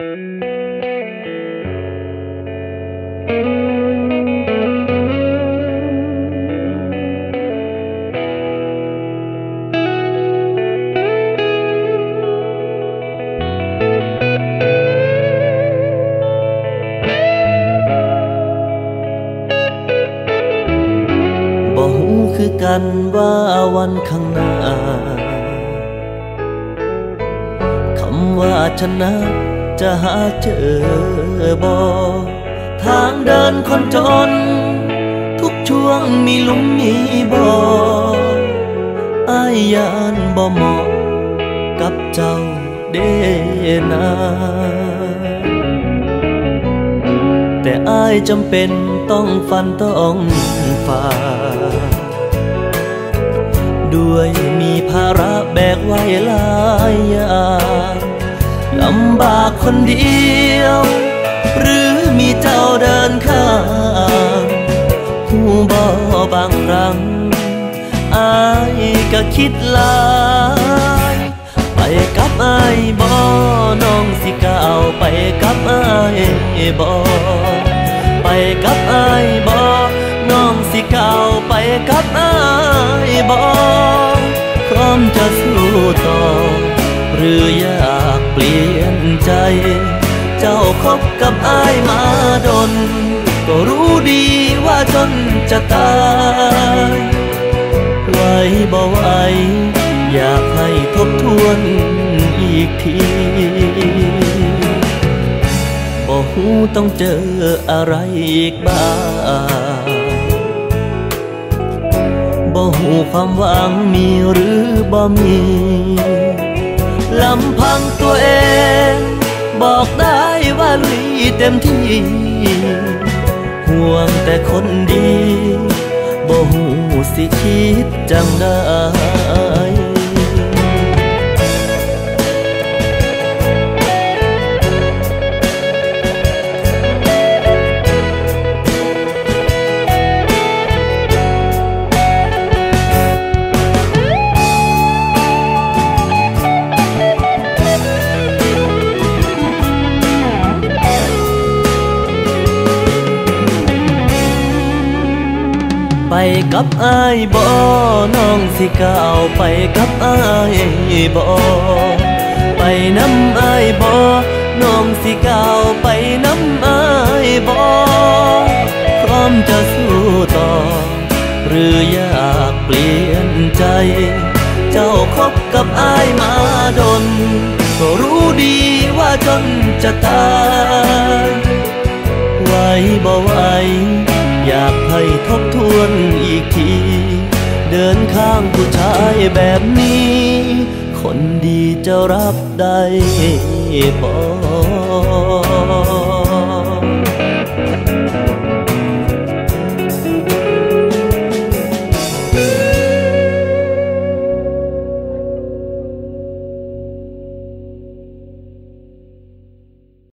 คือกันว่าวันข้างหน้า คำว่าชนะ จะหาเจอบ่ทางเดินคนจน ทุกช่วงมีลุมมีบ่อายยานบ่เหมาะกับเจ้าเดนาแต่อายจำเป็นต้องฟันต้องฝ่าด้วยมีภาระแบกไว้หลายอย่างำบากคนเดียว หรือมีเจ้าเดินข้างหูบอบางครั้งอายก็คิดลาย ไปกับอายบอน้องสิก้าวไปกับอายบอไปกับอายบอน้องสิก้าวไปกับอายบอพร้อมจะสู้ต่อ หรืออยากเปลี่ยนใจ เจ้าคบกับอายมาดน ก็รู้ดีว่าจนจะตายไว้บ่ไหวอยากให้ทบทวนอีกทีบ่หูต้องเจออะไรอีกบ้างบ่หูความหวังมีหรือบ่มี ลำพังตัวเอง บอกได้ว่าลุยเต็มที่ ห่วงแต่คนดี บ่หูสิคิดจังได้ กับอายบ่น้องสิก้าวไปกับอายบ่ไปน้ำอายบ่น้องสิก้าวไปน้ำอายบ่พร้อมจะสู้ต่อ หรืออยากเปลี่ยนใจ เจ้าคบกับอายมาดนก็รู้ดีว่าจนจะตายไหวบ่ไหว แบบนี้ คนดีจะรับได้บ่